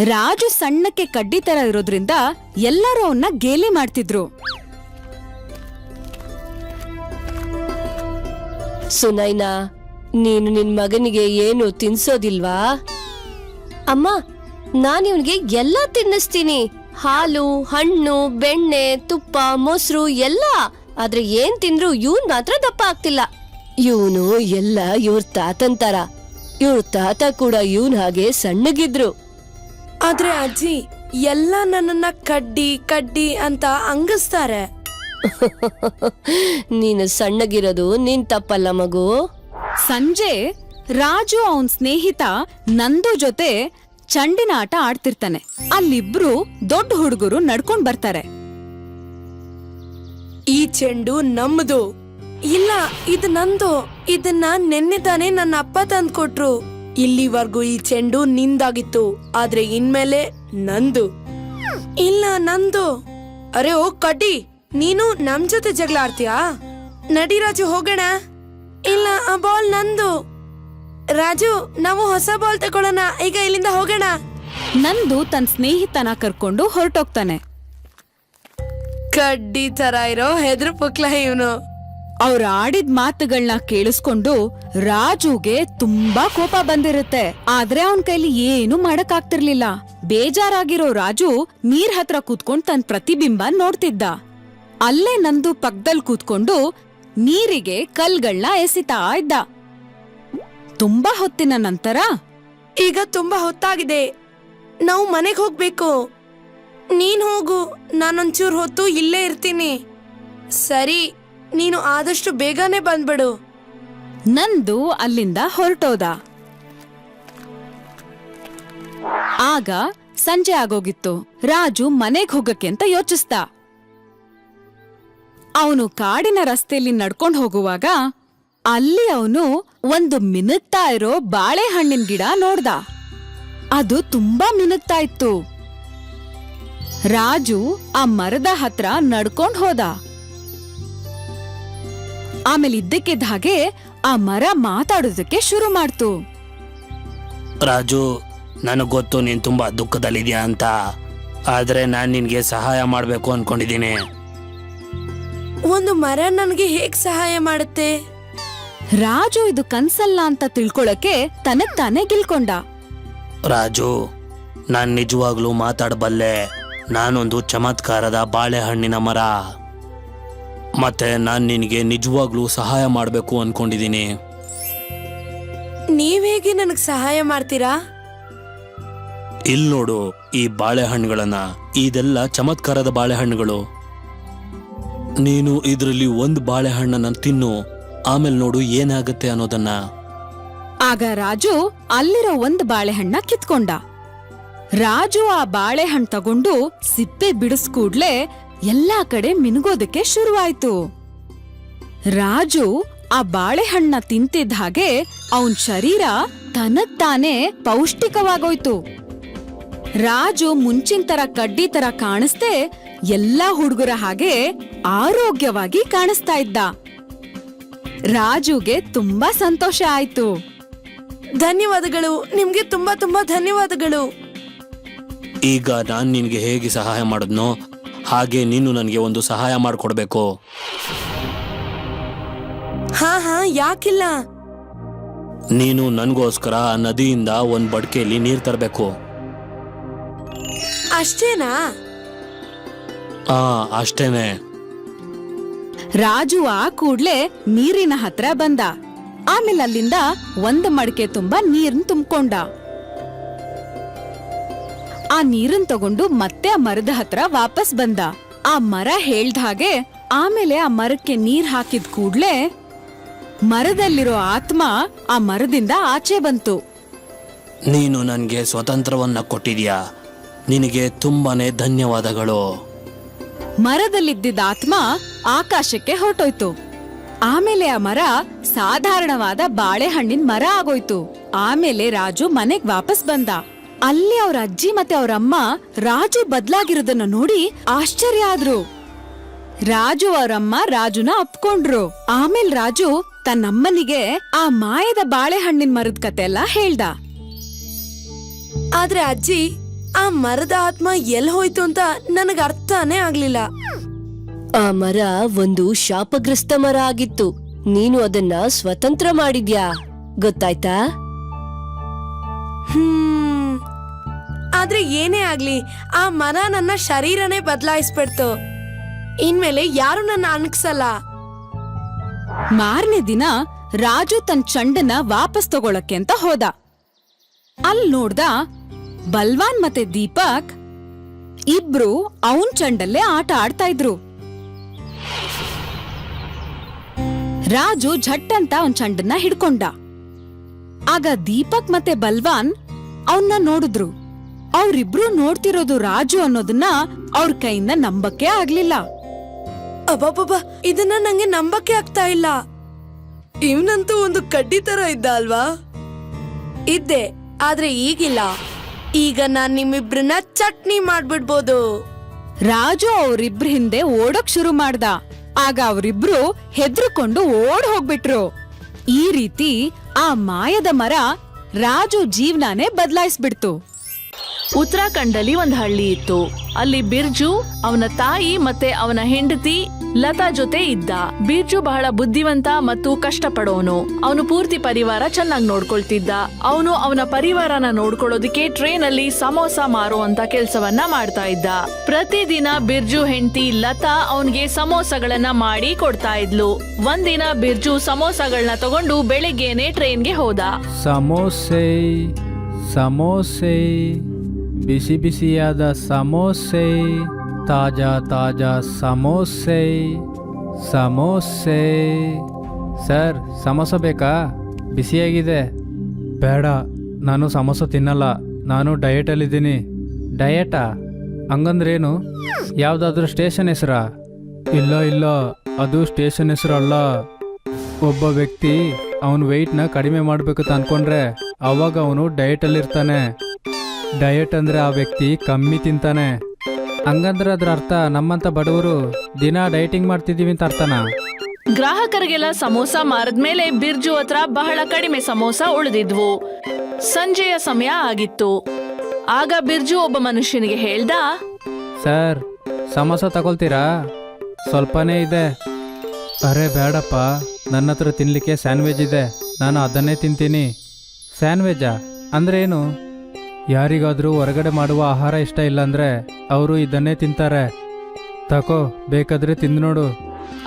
ರಾಜು ಸಣ್ಣಕ್ಕೆ ಕಡ್ಡಿ ತರ ಇರೋದ್ರಿಂದ ಎಲ್ಲರೂ ಅವನ್ನ ಗೇಲಿ ಮಾಡ್ತಿದ್ರು. ಸುನೈನಾ, ನೀನು ನಿನ್ ಮಗನಿಗೆ ಏನು ತಿನ್ಸೋದಿಲ್ವಾ? ಅಮ್ಮ, ನಾನು ಇವನಿಗೆ ಎಲ್ಲ ತಿನ್ನಿಸ್ತೀನಿ. ಹಾಲು, ಹಣ್ಣು, ಬೆಣ್ಣೆ, ತುಪ್ಪ, ಮೊಸರು ಎಲ್ಲ. ಆದ್ರೆ ಏನ್ ತಿಂದ್ರು ಇವನ್ ಮಾತ್ರ ದಪ್ಪ ಆಗ್ತಿಲ್ಲ. ಇವನು ಎಲ್ಲ ಇವ್ರ ತಾತಂತಾರ ತರ. ಇವ್ರ ತಾತ ಕೂಡ ಇವನ್ ಹಾಗೆ ಸಣ್ಣಗಿದ್ರು. ಆದ್ರೆ ಅಜ್ಜಿ ಎಲ್ಲ ನನ್ನನ್ನ ಕಡ್ಡಿ ಕಡ್ಡಿ ಅಂತ ಅಂಗಸ್ತಾರೆ. ನೀನು ಸಣ್ಣಗಿರೋದು ನಿನ್ ತಪ್ಪಲ್ಲ ಮಗು. ಸಂಜೆ ರಾಜು ಅವನ್ ಸ್ನೇಹಿತ ನಂದು ಜೊತೆ ಚಂಡಿನ ಆಟ ಆಡ್ತಿರ್ತಾನೆ. ಅಲ್ಲಿಬ್ರು ದೊಡ್ಡ ಹುಡುಗರು ನಡ್ಕೊಂಡ್ ಬರ್ತಾರೆ. ಈ ಚೆಂಡು ನಮ್ದು. ಇಲ್ಲ ಇದು ನಂದು. ಇದನ್ನ ನೆನ್ನೆ ತಾನೇ ನನ್ನ ಅಪ್ಪ ತಂದ್ಕೊಟ್ರು. ಇಲ್ಲಿವರೆಗೂ ಈ ಚೆಂಡು ನಿಂದಾಗಿತ್ತು ಆದ್ರೆ ಇನ್ಮೇಲೆ ನಂದು. ಇಲ್ಲ ನಂದು. ಅರೆ ಓ ಕಡ್ಡಿ ನೀನು ನಮ್ ಜೊತೆ ಜಗಳ ಆಡ್ತೀಯಾ? ನಡಿ ರಾಜು ಹೋಗೋಣ. ಇಲ್ಲ ಆ ಬಾಲ್ ನಂದು. ರಾಜು ನಾವು ಹೊಸ ಬಾಲ್ ತಗೊಳ್ಳೋಣ ಈಗ ಇಲ್ಲಿಂದ ಹೋಗೋಣ. ನಂದು ತನ್ನ ಸ್ನೇಹಿತನ ಕರ್ಕೊಂಡು ಹೊರಟೋಗ್ತಾನೆ. ಕಡ್ಡಿ ತರ ಇರೋ ಹೆದ್ರು ಪುಕ್ಲ ಇವನು. ಅವ್ರ ಆಡಿದ ಮಾತುಗಳನ್ನ ಕೇಳಿಸ್ಕೊಂಡು ರಾಜುಗೆ ತುಂಬಾ ಕೋಪ ಬಂದಿರುತ್ತೆ. ಆದ್ರೆ ಅವನ್ ಕೈಲಿ ಏನು ಮಾಡಕ್ಕಾಗ್ತಿರ್ಲಿಲ್ಲ. ಬೇಜಾರಾಗಿರೋ ರಾಜು ನೀರ್ ಹತ್ರ ಕೂತ್ಕೊಂಡು ತನ್ ಪ್ರತಿಬಿಂಬ ನೋಡ್ತಿದ್ದ. ಅಲ್ಲೇ ನಂದು ಪಕ್ದಲ್ ಕೂತ್ಕೊಂಡು ನೀರಿಗೆ ಕಲ್ಗಳನ್ನ ಎಸಿತಾ ಇದ್ದ. ತುಂಬಾ ಹೊತ್ತಿನ ನಂತರ, ಈಗ ತುಂಬಾ ಹೊತ್ತಾಗಿದೆ. ನಾವು ಮನೆಗೆ ಹೋಗ್ಬೇಕು. ನೀನ್ ಹೋಗು, ನಾನೊಂಚೂರ್ ಹೊತ್ತು ಇಲ್ಲೇ ಇರ್ತೀನಿ. ಸರಿ. ನೀನು ಆದಷ್ಟು ಬೇಗನೆ ಬಂದ್ಬಿಡು. ನಂದು ಅಲ್ಲಿಂದ ಹೊರಟೋದ. ಆಗ ಸಂಜೆ ಆಗೋಗಿತ್ತು. ರಾಜು ಮನೆಗ್ ಹೋಗಕ್ಕೆ ಅಂತ ಯೋಚಿಸ್ದ. ಅವನು ಕಾಡಿನ ರಸ್ತೆಯಲ್ಲಿ ನಡ್ಕೊಂಡು ಹೋಗುವಾಗ ಅಲ್ಲಿ ಅವನು ಒಂದು ಮಿನುಗ್ತಾ ಇರೋ ಬಾಳೆಹಣ್ಣಿನ ಗಿಡ ನೋಡ್ದ. ಅದು ತುಂಬಾ ಮಿನುಗ್ತಾ ಇತ್ತು. ರಾಜು ಆ ಮರದ ಹತ್ರ ನಡ್ಕೊಂಡ್ ಹೋದ. ಆಮೇಲೆ ಇದ್ದಕ್ಕಿದ್ದ ಹಾಗೆ ಆ ಮರ ಮಾತಾಡೋದಕ್ಕೆ ಶುರು ಮಾಡ್ತು. ರಾಜು ನನಗೆ ಗೊತ್ತು ನೀನು ತುಂಬ ದುಃಖದಲ್ಲಿದ್ಯಾ ಅಂತ. ಆದರೆ ನಾನು ನಿನಗೆ ಸಹಾಯ ಮಾಡಬೇಕು ಅನ್ಕೊಂಡಿದ್ದೀನಿ. ಒಂದು ಮರ ನನಗೆ ಹೇಗ್ ಸಹಾಯ ಮಾಡುತ್ತೆ? ರಾಜು ಇದು ಕನ್ಸಲ್ಲ ಅಂತ ತಿಳ್ಕೊಳಕ್ಕೆ ತನಗ್ ತಾನೇ ಗಿಲ್ಕೊಂಡ. ರಾಜು ನಾನು ನಿಜವಾಗ್ಲೂ ಮಾತಾಡಬಲ್ಲೆ. ನಾನೊಂದು ಚಮತ್ಕಾರದ ಬಾಳೆಹಣ್ಣಿನ ಮರ. ಮತ್ತೆ ನಾನು ನಿನಗೆ ನಿಜವಾಗ್ಲೂ ಸಹಾಯ ಮಾಡಬೇಕು ಅನ್ಕೊಂಡಿದ್ದೀನಿ. ನೀವ್ ಹೇಗೆ ನನಗ್ ಸಹಾಯ ಮಾಡ್ತೀರಾ? ಇಲ್ಲಿ ನೋಡು ಈ ಬಾಳೆಹಣ್ಣುಗಳನ್ನ ಇದೆಲ್ಲ ಚಮತ್ಕಾರದ ಬಾಳೆಹಣ್ಣುಗಳು. ನೀನು ಇದರಲ್ಲಿ ಒಂದು ಬಾಳೆಹಣ್ಣನ್ನ ತಿನ್ನು ಆಮೇಲೆ ನೋಡು ಏನಾಗುತ್ತೆ ಅನ್ನೋದನ್ನ. ಆಗ ರಾಜು ಅಲ್ಲಿರೋ ಒಂದ್ ಬಾಳೆಹಣ್ಣ ಕಿತ್ಕೊಂಡ. ರಾಜು ಆ ಬಾಳೆಹಣ್ಣು ತಗೊಂಡು ಸಿಪ್ಪೆ ಬಿಡಿಸ್ಕೂಡ್ಲೆ ಎಲ್ಲಾ ಕಡೆ ಮಿನುಗೋದಕ್ಕೆ ಶುರುವಾಯ್ತು. ರಾಜು ಆ ಬಾಳೆಹಣ್ಣ ತಿಂತಿದ್ದ ಹಾಗೆ ಅವನ್ ಶರೀರ ತನಗ್ತಾನೇ ಪೌಷ್ಟಿಕವಾಗೋಯ್ತು. ರಾಜು ಮುಂಚಿನ ತರ ಕಡ್ಡಿ ತರ ಕಾಣಿಸ್ದೆ ಎಲ್ಲಾ ಹುಡುಗರ ಹಾಗೆ ಆರೋಗ್ಯವಾಗಿ ಕಾಣಿಸ್ತಾ ಇದ್ದ. ರಾಜುಗೆ ತುಂಬಾ ಸಂತೋಷ ಆಯ್ತು. ಧನ್ಯವಾದಗಳು ನಿಮ್ಗೆ ತುಂಬಾ ತುಂಬಾ ಧನ್ಯವಾದಗಳು. ಈಗ ನಾನು ನಿನ್ಗೆ ಹೇಗೆ ಸಹಾಯ ಮಾಡಿದ್ನೋ ಹಾಗೆ ನೀನು ನನಗೆ ಒಂದು ಸಹಾಯ ಮಾಡಿಕೊಡ್ಬೇಕು. ಹಾ ಹಾ ಯಾಕಿಲ್ಲ? ನೀನು ನನಗೋಸ್ಕರ ಆ ನದಿಯಿಂದ ಒಂದು ಬಡ್ಕೆಯಲ್ಲಿ ನೀರು ತರಬೇಕು. ಅಷ್ಟೇನಾ? ಆ ಅಷ್ಟೇನೆ. ರಾಜು ಆ ಕೂಡ್ಲೆ ನೀರಿನ ಹತ್ರ ಬಂದ. ಆಮೇಲೆ ಅಲ್ಲಿಂದ ಒಂದು ಮಡಕೆ ತುಂಬಾ ನೀರ್ನ್ ತುಂಬ್ಕೊಂಡ. ಆ ನೀರನ್ ತಗೊಂಡು ಮತ್ತೆ ಆ ಮರದ ಹತ್ರ ವಾಪಸ್ ಬಂದ. ಆ ಮರ ಹೇಳ್ದ ಹಾಗೆ ಆಮೇಲೆ ಆ ಮರಕ್ಕೆ ನೀರ್ ಹಾಕಿದ ಕೂಡ್ಲೆ ಮರದಲ್ಲಿರೋ ಆತ್ಮ ಆ ಮರದಿಂದ ಆಚೆ ಬಂತು. ನೀನು ನನಗೆ ಸ್ವತಂತ್ರವನ್ನ ಕೊಟ್ಟಿದ್ಯಾ? ನಿನಗೆ ತುಂಬಾನೇ ಧನ್ಯವಾದಗಳು. ಮರದಲ್ಲಿದ್ದಿದ್ದ ಆತ್ಮ ಆಕಾಶಕ್ಕೆ ಹೊರಟೋಯ್ತು. ಆಮೇಲೆ ಆ ಮರ ಸಾಧಾರಣವಾದ ಬಾಳೆಹಣ್ಣಿನ ಮರ ಆಗೋಯ್ತು. ಆಮೇಲೆ ರಾಜು ಮನೆಗ್ ವಾಪಸ್ ಬಂದ. ಅಲ್ಲಿ ಅವ್ರ ಅಜ್ಜಿ ಮತ್ತೆ ಅವ್ರ ಅಮ್ಮ ರಾಜು ಬದ್ಲಾಗಿರೋದನ್ನ ನೋಡಿ ಆಶ್ಚರ್ಯ ಆದ್ರು. ರಾಜು ಅವರಮ್ಮ ರಾಜುನ ಅಪ್ಕೊಂಡ್ರು ಆಮೇಲ್ ರಾಜು ತನ್ನಮ್ಮನಿಗೆ ಆ ಮಾಯದ ಬಾಳೆಹಣ್ಣಿನ ಮರದ ಕತೆ ಎಲ್ಲ ಹೇಳ್ದ. ಆದ್ರೆ ಅಜ್ಜಿ ಆ ಮರದ ಆತ್ಮ ಎಲ್ ಹೋಯ್ತು ಅಂತ ನನಗ್ ಅರ್ಥನೇ ಆಗ್ಲಿಲ್ಲ. ಆ ಮರ ಒಂದು ಶಾಪಗ್ರಸ್ತ ಮರ ಆಗಿತ್ತು. ನೀನು ಅದನ್ನ ಸ್ವತಂತ್ರ ಮಾಡಿದ್ಯಾ? ಗೊತ್ತಾಯ್ತಾ? ಹ್ಮ್. ಏನೇ ಆಗ್ಲಿ, ಆ ಮರ ನನ್ನ ಶರೀರನೇ ಬದಲಾಯಿಸ್ಬಿಡ್ತು. ಇನ್ಮೇಲೆ ಯಾರು ನನ್ನ ಅಣಗ್ಸಲ್ಲ. ಮಾರನೇ ದಿನ ರಾಜು ತನ್ ಚಂಡನ ವಾಪಸ್ ತಗೊಳಕ್ಕೆ ಅಂತ ಹೋದ. ಅಲ್ ನೋಡ್ದ ಬಲ್ವಾನ್ ಮತ್ತೆ ದೀಪಕ್ ಇಬ್ರು ಅವನ್ ಚಂಡಲ್ಲೇ ಆಟ ಆಡ್ತಾ ಇದ್ರು. ರಾಜು ಝಟ್ ಅಂತ ಅವನ್ ಚಂಡನ್ನ ಹಿಡ್ಕೊಂಡ. ಆಗ ದೀಪಕ್ ಮತ್ತೆ ಬಲ್ವಾನ್ ಅವನ್ನ ನೋಡಿದ್ರು. ಅವ್ರಿಬ್ರು ನೋಡ್ತಿರೋದು ರಾಜು ಅನ್ನೋದನ್ನ ಅವ್ರ ಕೈಯಿಂದ ನಂಬಕ್ಕೆ ಆಗ್ಲಿಲ್ಲ. ಅಬ್ಬಬ್ಬಬ್ಬ ಇದನ್ನ ನಂಗೆ ನಂಬಕ್ಕೆ ಆಗ್ತಾ ಇಲ್ಲ. ಇವನಂತೂ ಒಂದು ಕಡ್ಡಿ ತರ ಇದ್ದ ಅಲ್ವಾ? ಇದ್ದೆ ಆದ್ರೆ ಈಗಿಲ್ಲ. ಈಗ ನಾನ್ ನಿಮ್ಮಿಬ್ರನ್ನ ಚಟ್ನಿ ಮಾಡ್ಬಿಡ್ಬೋದು. ರಾಜು ಅವ್ರಿಬ್ರ ಹಿಂದೆ ಓಡೋಕ್ ಶುರು ಮಾಡ್ದ. ಆಗ ಅವರಿಬ್ರು ಹೆದ್ರುಕೊಂಡು ಓಡ್ ಹೋಗ್ಬಿಟ್ರು. ಈ ರೀತಿ ಆ ಮಾಯದ ಮರ ರಾಜು ಜೀವನಾನೇ ಬದಲಾಯಿಸ್ಬಿಡ್ತು. ಉತ್ತರಾಖಂಡಲ್ಲಿ ಒಂದು ಹಳ್ಳಿ ಇತ್ತು. ಅಲ್ಲಿ ಬಿರ್ಜು, ಅವನ ತಾಯಿ ಮತ್ತೆ ಅವನ ಹೆಂಡತಿ ಲತಾ ಜೊತೆ ಇದ್ದ. ಬಿರ್ಜು ಬಹಳ ಬುದ್ಧಿವಂತ ಮತ್ತು ಕಷ್ಟಪಡೋನು. ಅವನು ಪೂರ್ತಿ ಪರಿವಾರ ಚೆನ್ನಾಗಿ ನೋಡ್ಕೊಳ್ತಿದ್ದ. ಅವನು ಅವನ ಪರಿವಾರನ ನೋಡ್ಕೊಳ್ಳೋದಕ್ಕೆ ಟ್ರೈನ್ ಅಲ್ಲಿ ಸಮೋಸ ಮಾರುವಂತ ಕೆಲಸವನ್ನ ಮಾಡ್ತಾ ಇದ್ದ. ಪ್ರತಿದಿನ ಬಿರ್ಜು ಹೆಂಡತಿ ಲತಾ ಅವನಿಗೆ ಸಮೋಸಗಳನ್ನ ಮಾಡಿ ಕೊಡ್ತಾ ಇದ್ಲು. ಒಂದಿನ ಬಿರ್ಜು ಸಮೋಸಗಳನ್ನ ತಗೊಂಡು ಬೆಳಿಗ್ಗೆನೆ ಟ್ರೈನ್ಗೆ ಹೋದ. ಸಮೋಸೆ ಸಮೋಸೆ. ಬಿಸಿ ಬಿಸಿಯಾದ ಸಮೋಸೆ, ತಾಜಾ ತಾಜಾ ಸಮೋಸೆ ಸಮೋಸೆ. ಸರ್, ಸಮೋಸ ಬೇಕಾ? ಬಿಸಿಯಾಗಿದೆ. ಬೇಡ, ನಾನು ಸಮೋಸ ತಿನ್ನಲ್ಲ. ನಾನು ಡಯಟಲ್ಲಿದ್ದೀನಿ ಡಯಟಾ ಹಂಗಂದ್ರೇನು? ಯಾವುದಾದ್ರೂ ಸ್ಟೇಷನ್ ಹೆಸರ? ಇಲ್ಲ ಇಲ್ಲ, ಅದು ಸ್ಟೇಷನ್ ಹೆಸರು ಅಲ್ಲ. ಒಬ್ಬ ವ್ಯಕ್ತಿ ಅವನ ವೆಯ್ಟ್ನ ಕಡಿಮೆ ಮಾಡಬೇಕು ಅಂದ್ಕೊಂಡ್ರೆ ಅವಾಗ ಅವನು ಡಯಟಲ್ಲಿರ್ತಾನೆ ಡಯಟ್ ಅಂದ್ರೆ ಆ ವ್ಯಕ್ತಿ ಕಮ್ಮಿ ತಿಂತಾನೆ. ಹಂಗಂದ್ರೆ ಅದ್ರ ಅರ್ಥ ನಮ್ಮಂಥ ಬಡವರು ದಿನ ಡಯಟಿಂಗ್ ಮಾಡ್ತಿದ್ದೀವಿ ಅಂತ ಅರ್ಥನಾ? ಗ್ರಾಹಕರಿಗೆಲ್ಲ ಸಮೋಸ ಮಾರದ್ಮೇಲೆ ಬಿರ್ಜು ಹತ್ರ ಬಹಳ ಕಡಿಮೆ ಸಮೋಸ ಉಳಿದಿದ್ವು. ಸಂಜೆಯ ಸಮಯ ಆಗಿತ್ತು. ಆಗ ಬಿರ್ಜು ಒಬ್ಬ ಮನುಷ್ಯನಿಗೆ ಹೇಳ್ದ ಸರ್ ಸಮೋಸ ತಗೊಳ್ತೀರಾ? ಸ್ವಲ್ಪನೇ ಇದೆ. ಅರೆ ಬೇಡಪ್ಪ ನನ್ನ ಹತ್ರ ತಿನ್ನಲಿಕ್ಕೆ ಸ್ಯಾಂಡ್ವಿಚ್ ಇದೆ. ನಾನು ಅದನ್ನೇ ತಿಂತೀನಿ. ಸ್ಯಾಂಡ್ವಿಚಾ? ಅಂದ್ರೆ ಏನು? ಯಾರಿಗಾದರೂ ಹೊರಗಡೆ ಮಾಡುವ ಆಹಾರ ಇಷ್ಟ ಇಲ್ಲ ಅಂದ್ರೆ ಅವರು ಇದನ್ನೇ ತಿಂತಾರೆ. ತಕೋ ಬೇಕಾದ್ರೆ ತಿಂದು ನೋಡು.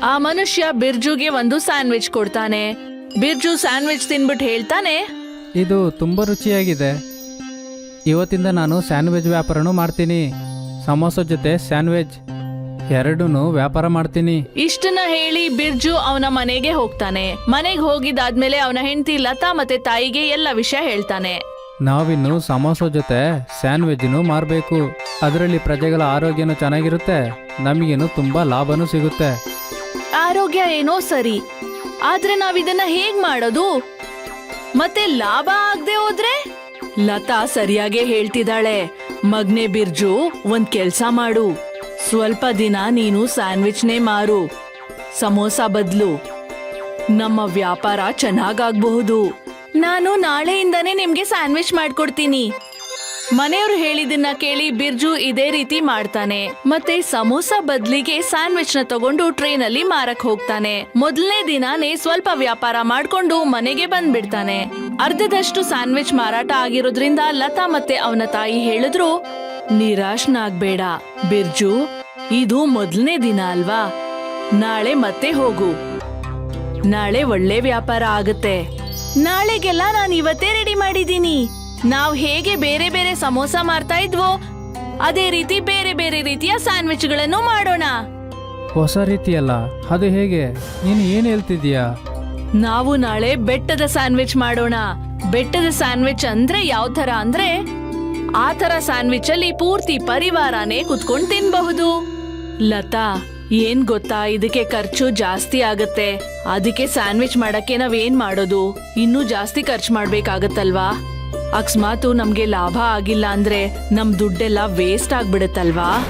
ಆ ಮನುಷ್ಯ ಬಿರ್ಜುಗೆ ಒಂದು ಸ್ಯಾಂಡ್ವಿಚ್ ಕೊಡ್ತಾನೆ. ಬಿರ್ಜು ಸ್ಯಾಂಡ್ವಿಚ್ ತಿನ್ಬಿಟ್ಟು ಹೇಳ್ತಾನೆ. ಇದು ತುಂಬ ರುಚಿಯಾಗಿದೆ. ಇವತ್ತಿಂದ ನಾನು ಸ್ಯಾಂಡ್ವಿಚ್ ವ್ಯಾಪಾರನೂ ಮಾಡ್ತೀನಿ. ಸಮೋಸ ಜೊತೆ ಸ್ಯಾಂಡ್ವಿಚ್. ಎರಡೂ ವ್ಯಾಪಾರ ಮಾಡ್ತೀನಿ. ಇಷ್ಟನ್ನ ಹೇಳಿ ಬಿರ್ಜು ಅವನ ಮನೆಗೆ ಹೋಗ್ತಾನೆ. ಮನೆಗೆ ಹೋಗಿದಾದ್ಮೇಲೆ ಅವನ ಹೆಂಡತಿ ಲತಾ ಮತ್ತೆ ತಾಯಿಗೆ ಎಲ್ಲ ವಿಷಯ ಹೇಳ್ತಾನೆ. ನಾವಿನ್ನು ಸಮೋಸ ಜೊತೆ ಸ್ಯಾಂಡ್ವಿಚ್ನು ಮಾರಬೇಕು. ಅದರಲ್ಲಿ ಪ್ರಜೆಗಳ ಆರೋಗ್ಯನೂ ಚೆನ್ನಾಗಿರುತ್ತೆ. ನಮಗೇನು ತುಂಬಾ ಲಾಭನೂ ಸಿಗುತ್ತೆ. ಆರೋಗ್ಯ ಏನೋ ಸರಿ. ಆದ್ರೆ ನಾವಿದನ್ನ ಹೇಗ್ ಮಾಡೋದು? ಮತ್ತೆ ಲಾಭ ಆಗದೆ ಹೋದ್ರೆ? ಲತಾ ಸರಿಯಾಗೇ ಹೇಳ್ತಿದ್ದಾಳೆ. ಮಗ್ನೆ ಬಿರ್ಜು, ಒಂದ್ ಕೆಲ್ಸ ಮಾಡು. ಸ್ವಲ್ಪ ದಿನ ನೀನು ಸ್ಯಾಂಡ್ವಿಚ್ನೇ ಮಾರು. ಸಮೋಸ ಬದ್ಲು. ನಮ್ಮ ವ್ಯಾಪಾರ ಚೆನ್ನಾಗಾಗಬಹುದು. ನಾನು ನಾಳೆಯಿಂದನೇ ನಿಮ್ಗೆ ಸ್ಯಾಂಡ್ವಿಚ್ ಮಾಡ್ಕೊಡ್ತೀನಿ. ಮನೆಯವರು ಹೇಳಿದನ್ನ ಕೇಳಿ ಬಿರ್ಜು ಇದೇ ರೀತಿ ಮಾಡ್ತಾನೆ. ಮತ್ತೆ ಸಮೋಸ ಬದ್ಲಿಗೆ ಸ್ಯಾಂಡ್ವಿಚ್ನ ತಗೊಂಡು ಟ್ರೈನ್ ಅಲ್ಲಿ ಮಾರಕ್ ಹೋಗ್ತಾನೆ. ಮೊದಲನೇ ದಿನಾನೇ ಸ್ವಲ್ಪ ವ್ಯಾಪಾರ ಮಾಡ್ಕೊಂಡು ಮನೆಗೆ ಬಂದ್ಬಿಡ್ತಾನೆ. ಅರ್ಧದಷ್ಟು ಸ್ಯಾಂಡ್ವಿಚ್ ಮಾರಾಟ ಆಗಿರೋದ್ರಿಂದ ಲತಾ ಮತ್ತೆ ಅವನ ತಾಯಿ ಹೇಳಿದ್ರು, ನಿರಾಶನಾಗ್ಬೇಡ ಬಿರ್ಜು, ಇದು ಮೊದಲನೇ ದಿನ ಅಲ್ವಾ? ನಾಳೆ ಮತ್ತೆ ಹೋಗು. ನಾಳೆ ಒಳ್ಳೆ ವ್ಯಾಪಾರ ಆಗುತ್ತೆ. ನಾಳೆಗೆಲ್ಲ ನಾನು ಇವತ್ತೇ ರೆಡಿ ಮಾಡಿದ್ದೀನಿ. ನಾವ್ ಹೇಗೆ ಬೇರೆ ಬೇರೆ ಸಮೋಸ ಮಾರ್ತಾ ಇದ್ವೋ ಅದೇ ರೀತಿ ಬೇರೆ ಬೇರೆ ರೀತಿಯ ಸ್ಯಾಂಡ್ವಿಚ್ಗಳನ್ನು ಮಾಡೋಣ. ಹೊಸ ರೀತಿಯಲ್ಲ ಅದು ಹೇಗೆ? ನೀನು ಏನು ಹೇಳ್ತಿದ್ಯಾ ನಾವು ನಾಳೆ ಬೆಟ್ಟದ ಸ್ಯಾಂಡ್ವಿಚ್ ಮಾಡೋಣ. ಬೆಟ್ಟದ ಸ್ಯಾಂಡ್ವಿಚ್ ಅಂದ್ರೆ ಯಾವ ತರ ಅಂದ್ರೆ ಆ ತರ ಸ್ಯಾಂಡ್ವಿಚ್ ಅಲ್ಲಿ ಪೂರ್ತಿ ಪರಿವಾರನೇ ಕುತ್ಕೊಂಡು ತಿನ್ಬಹುದು. ಲತಾ ಏನ್ ಗೊತ್ತಾ? ಇದಕ್ಕೆ ಖರ್ಚು ಜಾಸ್ತಿ ಆಗತ್ತೆ. ಅದಕ್ಕೆ ಸ್ಯಾಂಡ್ವಿಚ್ ಮಾಡಕ್ಕೆ ನಾವ್ ಏನ್ ಮಾಡೋದು? ಇನ್ನೂ ಜಾಸ್ತಿ ಖರ್ಚು ಮಾಡ್ಬೇಕಾಗತ್ತಲ್ವಾ? ಅಕಸ್ಮಾತು ನಮ್ಗೆ ಲಾಭ ಆಗಿಲ್ಲ ಅಂದ್ರೆ ನಮ್ ದುಡ್ಡೆಲ್ಲ ವೇಸ್ಟ್ ಆಗ್ಬಿಡತ್ತಲ್ವಾ?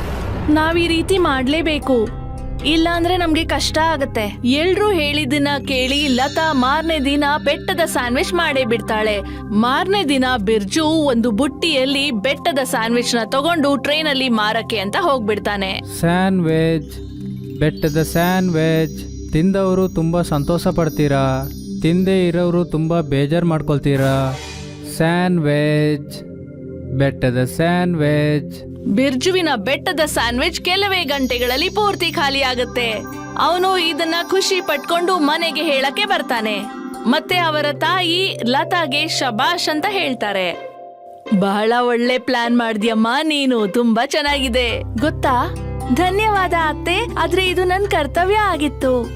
ನಾವ್ ಈ ರೀತಿ ಮಾಡ್ಲೇಬೇಕು. ಇಲ್ಲಾಂದ್ರೆ ನಮ್ಗೆ ಕಷ್ಟ ಆಗತ್ತೆ. ಎಲ್ರೂ ಹೇಳಿದ್ದನ್ನ ಕೇಳಿ ಲತಾ ಮಾರನೇ ದಿನ ಬೆಟ್ಟದ ಸ್ಯಾಂಡ್ವಿಚ್ ಮಾಡೇ ಬಿಡ್ತಾಳೆ. ಮಾರನೇ ದಿನ ಬಿರ್ಜು ಒಂದು ಬುಟ್ಟಿಯಲ್ಲಿ ಬೆಟ್ಟದ ಸ್ಯಾಂಡ್ವಿಚ್ನ ತಗೊಂಡು ಟ್ರೈನ್ ಅಲ್ಲಿ ಮಾರಕ್ಕೆ ಅಂತ ಹೋಗ್ಬಿಡ್ತಾನೆ. ಸ್ಯಾಂಡ್ವಿಚ್. ಬೆಟ್ಟದ ಸ್ಯಾಂಡ್ವಿಚ್. ತಿಂದವರು ತುಂಬ ಸಂತೋಷ ಪಡ್ತೀರಾ? ತಿಂದೇ ಇರೋರು ತುಂಬ ಬೇಜಾರು ಮಾಡ್ಕೊಳ್ತೀರಾ? ಸ್ಯಾಂಡ್ವಿಚ್. ಬೆಟ್ಟದ ಸ್ಯಾಂಡ್ವಿಚ್. ಬಿರ್ಜುವಿನ ಬೆಟ್ಟದ ಸ್ಯಾಂಡ್ವಿಚ್ ಕೆಲವೇ ಗಂಟೆಗಳಲ್ಲಿ ಪೂರ್ತಿ ಖಾಲಿಯಾಗುತ್ತೆ. ಅವನು ಇದನ್ನ ಖುಷಿ ಪಟ್ಕೊಂಡು ಮನೆಗೆ ಹೇಳಕ್ಕೆ ಬರ್ತಾನೆ. ಮತ್ತೆ ಅವರ ತಾಯಿ ಲತಾಗೆ ಶಬಾಷ್ ಅಂತ ಹೇಳ್ತಾರೆ. ಬಹಳ ಒಳ್ಳೆ ಪ್ಲಾನ್ ಮಾಡಿದ್ಯಮ್ಮ, ನೀನು ತುಂಬಾ ಚೆನ್ನಾಗಿದೆ. ಗೊತ್ತಾ? ಧನ್ಯವಾದ ಅತ್ತೆ, ಆದ್ರೆ ಇದು ನನ್ ಕರ್ತವ್ಯ ಆಗಿತ್ತು.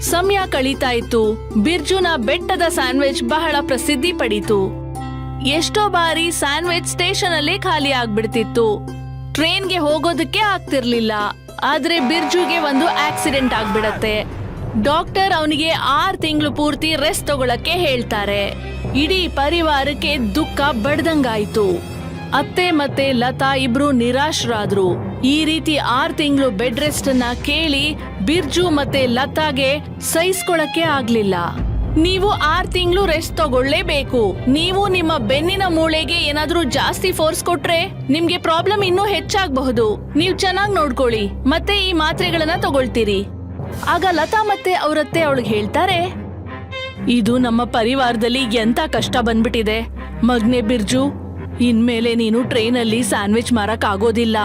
ಸಮಯ ಕಳೀತಾ ಇತ್ತು. ಬಿರ್ಜುನ ಬೆಟ್ಟದ ಸ್ಯಾಂಡ್ವಿಚ್ ಬಹಳ ಪ್ರಸಿದ್ಧಿ ಪಡೀತು. ಎಷ್ಟೋ ಬಾರಿ ಸ್ಯಾಂಡ್ವಿಚ್ ಸ್ಟೇಷನ್ ಅಲ್ಲೇ ಖಾಲಿ ಆಗ್ಬಿಡ್ತಿತ್ತು. ಟ್ರೈನ್ಗೆ ಹೋಗೋದಕ್ಕೆ ಆಗ್ತಿರ್ಲಿಲ್ಲ. ಆದ್ರೆ ಬಿರ್ಜುಗೆ ಒಂದು ಆಕ್ಸಿಡೆಂಟ್ ಆಗ್ಬಿಡತ್ತೆ. ಡಾಕ್ಟರ್ ಅವನಿಗೆ ಆರ್ ತಿಂಗಳು ಪೂರ್ತಿ ರೆಸ್ಟ್ ತಗೊಳಕ್ಕೆ ಹೇಳ್ತಾರೆ. ಇಡೀ ಪರಿವಾರಕ್ಕೆ ದುಃಖ ಬಡ್ದಂಗಾಯ್ತು. ಅತ್ತೆ ಮತ್ತೆ ಲತಾ ಇಬ್ರು ನಿರಾಶರಾದ್ರು. ಈ ರೀತಿ ಆರ್ ತಿಂಗಳು ಬೆಡ್ ರೆಸ್ಟ್ ಅನ್ನ ಕೇಳಿ ಬಿರ್ಜು ಮತ್ತೆ ಲತಾಗೆ ಸಹಿಸ್ಕೊಳಕ್ಕೆ ಆಗ್ಲಿಲ್ಲ. ನೀವು ಆರ್ ತಿಂಗಳು ರೆಸ್ಟ್ ತಗೊಳ್ಳೇಬೇಕು. ನೀವು ನಿಮ್ಮ ಬೆನ್ನಿನ ಮೂಳೆಗೆ ಏನಾದ್ರೂ ಜಾಸ್ತಿ ಫೋರ್ಸ್ ಕೊಟ್ರೆ ನಿಮ್ಗೆ ಪ್ರಾಬ್ಲಮ್ ಇನ್ನೂ ಹೆಚ್ಚಾಗಬಹುದು. ನೀವು ಚೆನ್ನಾಗಿ ನೋಡ್ಕೊಳ್ಳಿ, ಮತ್ತೆ ಈ ಮಾತ್ರೆಗಳನ್ನ ತಗೊಳ್ತೀರಿ. ಆಗ ಲತಾ ಮತ್ತೆ ಅವರತ್ತೆ ಅವಳಿಗೆ ಹೇಳ್ತಾರೆ, ಇದು ನಮ್ಮ ಪರಿವಾರದಲ್ಲಿ ಎಂತ ಕಷ್ಟ ಬಂದ್ಬಿಟ್ಟಿದೆ. ಮಗ್ನೆ ಬಿರ್ಜು, ಇನ್ಮೇಲೆ ನೀನು ಟ್ರೈನಲ್ಲಿ ಸ್ಯಾಂಡ್ವಿಚ್ ಮಾರಕ್ ಆಗೋದಿಲ್ಲ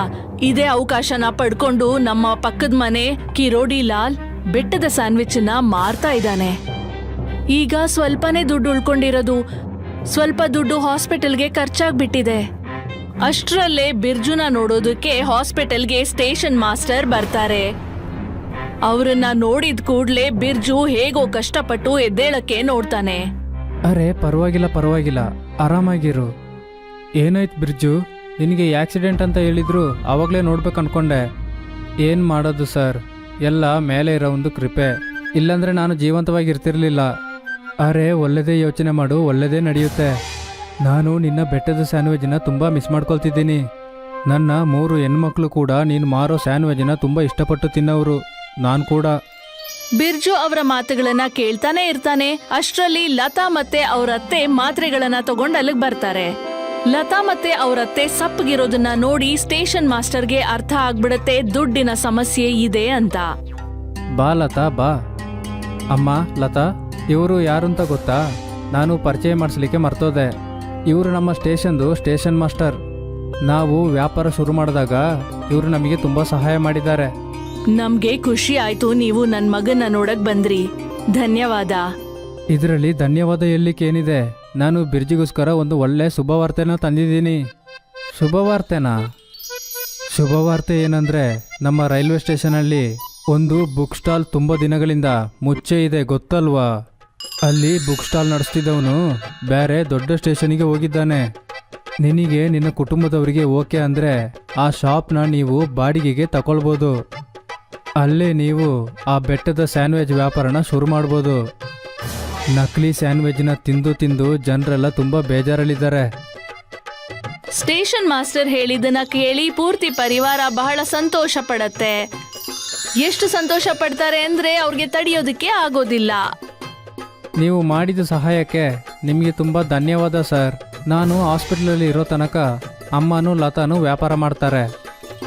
ಇದೇ ಅವಕಾಶನ ಪಡ್ಕೊಂಡು ನಮ್ಮ ಪಕ್ಕದ ಮನೆ ಕಿರೋಡಿ ಲಾಲ್ ಬೆಟ್ಟದ ಸ್ಯಾಂಡ್ವಿಚ್ನ ಮಾರ್ತಾ ಇದ್ದಾನೆ. ಈಗ ಸ್ವಲ್ಪನೇ ದುಡ್ಡು ಉಳ್ಕೊಂಡಿರೋದು ಸ್ವಲ್ಪ ದುಡ್ಡು ಹಾಸ್ಪಿಟಲ್ಗೆ ಖರ್ಚಾಗ್ಬಿಟ್ಟಿದೆ. ಅಷ್ಟರಲ್ಲೇ ಬಿರ್ಜುನ ನೋಡೋದಕ್ಕೆ ಹಾಸ್ಪಿಟಲ್ಗೆ ಸ್ಟೇಷನ್ ಮಾಸ್ಟರ್ ಬರ್ತಾರೆ. ಅವರನ್ನ ನೋಡಿದ ಕೂಡ್ಲೆ ಬಿರ್ಜು ಹೇಗೋ ಕಷ್ಟಪಟ್ಟು ಎದ್ದೇಳಕ್ಕೆ ನೋಡ್ತಾನೆ. ಅರೆ ಪರವಾಗಿಲ್ಲ ಪರವಾಗಿಲ್ಲ, ಆರಾಮಾಗಿರು. ಏನಾಯ್ತು ಬ್ರಿಡ್ಜು ನಿನಗೆ ಆಕ್ಸಿಡೆಂಟ್ ಅಂತ ಹೇಳಿದ್ರು ಆವಾಗಲೇ ನೋಡ್ಬೇಕು ಅನ್ಕೊಂಡೆ. ಏನು ಮಾಡೋದು ಸರ್? ಎಲ್ಲ ಮೇಲೆ ಇರೋ ಒಂದು ಕೃಪೆ. ಇಲ್ಲಾಂದರೆ ನಾನು ಜೀವಂತವಾಗಿ ಜೀವಂತವಾಗಿರ್ತಿರ್ಲಿಲ್ಲ. ಅರೆ, ಒಳ್ಳೆದೇ ಯೋಚನೆ ಮಾಡು ಒಳ್ಳೆಯದೇ ನಡೆಯುತ್ತೆ. ನಾನು ನಿನ್ನ ಬೆಟ್ಟದ ಸ್ಯಾಂಡ್ವಿಜ್ನ ತುಂಬ ಮಿಸ್ ಮಾಡ್ಕೊಳ್ತಿದ್ದೀನಿ. ನನ್ನ ಮೂರು ಹೆಣ್ಮಕ್ಳು ಕೂಡ ನೀನು ಮಾರೋ ಸ್ಯಾಂಡ್ವಿಜ್ನ ತುಂಬ ಇಷ್ಟಪಟ್ಟು ತಿನ್ನೋರು ನಾನು ಕೂಡ. ಬಿರ್ಜು ಅವರ ಮಾತುಗಳನ್ನ ಕೇಳ್ತಾನೆ ಇರ್ತಾನೆ. ಅಷ್ಟರಲ್ಲಿ ಲತಾ ಮತ್ತೆ ಅವರತ್ತೆ ಅತ್ತೆ ಮಾತ್ರೆಗಳನ್ನ ತಗೊಂಡ್ ಅಲ್ಲಿಗ್ ಬರ್ತಾರೆ. ಲತಾ ಮತ್ತೆ ಅವರತ್ತೆ ಸಪ್ಪಗಿರೋದನ್ನ ನೋಡಿ ಸ್ಟೇಷನ್ ಮಾಸ್ಟರ್ಗೆ ಅರ್ಥ ಆಗ್ಬಿಡತ್ತೆ ದುಡ್ಡಿನ ಸಮಸ್ಯೆ ಇದೆ ಅಂತ. ಬಾ ಲತಾ ಬಾ. ಅಮ್ಮ ಲತಾ ಇವರು ಯಾರು ಅಂತ ಗೊತ್ತಾ? ನಾನು ಪರಿಚಯ ಮಾಡಿಸ್ಲಿಕ್ಕೆ ಮರ್ತೋದೆ. ಇವರು ನಮ್ಮ ಸ್ಟೇಷನ್ದು ಸ್ಟೇಷನ್ ಮಾಸ್ಟರ್. ನಾವು ವ್ಯಾಪಾರ ಶುರು ಮಾಡಿದಾಗ ಇವರು ನಮಗೆ ತುಂಬ ಸಹಾಯ ಮಾಡಿದ್ದಾರೆ. ನಮ್ಗೆ ಖುಷಿ ಆಯ್ತು ನೀವು ನನ್ ಮಗನ್ನ ನೋಡಕ್ ಬಂದ್ರಿ. ಧನ್ಯವಾದ. ಇದರಲ್ಲಿ ಧನ್ಯವಾದ ಎಲ್ಲಿಕ್ಕೇನಿದೆ ಏನಿದೆ? ನಾನು ಬಿರ್ಜಿಗೋಸ್ಕರ ಒಂದು ಒಳ್ಳೆ ಶುಭವಾರ್ತೆನ ತಂದಿದ್ದೀನಿ. ಶುಭವಾರ್ತೆನಾ? ಶುಭವಾರ್ತೆ ಏನಂದರೆ ನಮ್ಮ ರೈಲ್ವೆ ಸ್ಟೇಷನಲ್ಲಿ ಒಂದು ಬುಕ್ ಸ್ಟಾಲ್ ತುಂಬ ದಿನಗಳಿಂದ ಮುಚ್ಚೆ ಇದೆ, ಗೊತ್ತಲ್ವಾ? ಅಲ್ಲಿ ಬುಕ್ ಸ್ಟಾಲ್ ನಡೆಸ್ತಿದ್ದವನು ಬೇರೆ ದೊಡ್ಡ ಸ್ಟೇಷನಿಗೆ ಹೋಗಿದ್ದಾನೆ. ನಿನಗೆ ನಿನ್ನ ಕುಟುಂಬದವರಿಗೆ ಓಕೆ ಅಂದರೆ ಆ ಶಾಪ್ನ ನೀವು ಬಾಡಿಗೆಗೆ ತಗೊಳ್ಬೋದು ಅಲ್ಲೇ ನೀವು ಆ ಬೆಟ್ಟದ ಸ್ಯಾಂಡ್ವಿಚ್ ವ್ಯಾಪಾರನ ಶುರು ಮಾಡ್ಬೋದು. ನಕಲಿ ಸ್ಯಾಂಡ್ವಿಚ್ನ ತಿಂದು ತಿಂದು ಜನರೆಲ್ಲ ತುಂಬಾ ಬೇಜಾರಲ್ಲಿದ್ದಾರೆ. ಸ್ಟೇಷನ್ ಮಾಸ್ಟರ್ ಹೇಳಿದ್ದನ್ನ ಕೇಳಿ ಪೂರ್ತಿ ಪರಿವಾರ ಬಹಳ ಸಂತೋಷ ಪಡತ್ತೆ. ಎಷ್ಟು ಸಂತೋಷ ಪಡ್ತಾರೆ ಅಂದ್ರೆ ಅವ್ರಿಗೆ ತಡೆಯೋದಕ್ಕೆ ಆಗೋದಿಲ್ಲ. ನೀವು ಮಾಡಿದ ಸಹಾಯಕ್ಕೆ ನಿಮಗೆ ತುಂಬಾ ಧನ್ಯವಾದ ಸರ್. ನಾನು ಹಾಸ್ಪಿಟ್ಲಲ್ಲಿ ಇರೋ ತನಕ ಅಮ್ಮನೂ ಲತಾನು ವ್ಯಾಪಾರ ಮಾಡ್ತಾರೆ.